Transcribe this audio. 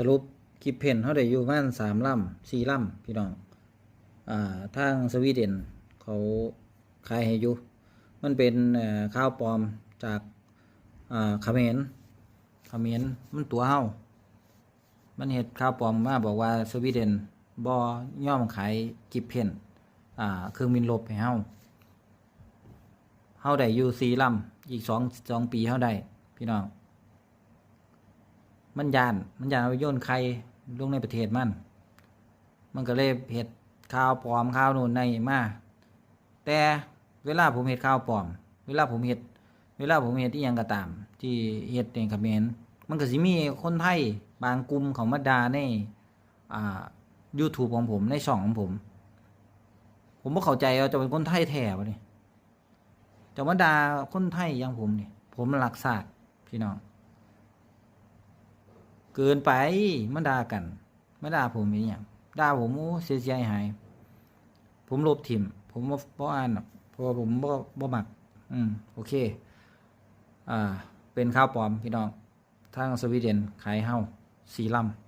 สรุปคลิปเพนเขาได้อยู่ประมาณสามลำสี่ลำพี่น้องอ่าทางสวีเดนเขาขายให้อยู่มันเป็นข้าวปลอมจากอ่าเขมรเขมรมันตัวเฮามันเฮ็ดข้าวปลอมมาบอกว่าสวีเดนบ่ย่อมขายกิบเพนอ่าเครื่องบินรบให้เฮาเฮาได้อยู่สี่ลำอีกสองสองปีเฮาได้พี่น้อง มันยาน มันยานเอาไปโยนใครลงในประเทศมัน มันก็เลยเห็ดข้าวปลอมข้าวนู่นในมา แต่เวลาผมเห็ดข้าวปลอม เวลาผมเห็ด เวลาผมเห็ดที่ยังก็ตาม ที่เห็ดในคอมเมนต์มันก็สิมีคนไทยบางกลุ่มเขามาดาในอ่า YouTube ของผมในช่องของผม ผมบ่เข้าใจว่าจะเป็นคนไทยแท้ปะนี่จะมาดาคนไทยอย่างผมนี่ผมรักษาสตร์พี่น้อง เกินไปมันด่ากันมาด่าผมอีหยังด่าผมโอ้เสียใจหาย ผมลบถิ่ม ผมบ่บ่อ่านเพราะว่าผมบ่บ่มัก อืมโอเค อ่า เป็นข้าวปลอมพี่น้องทางสวีเดนขายเฮาสีลำ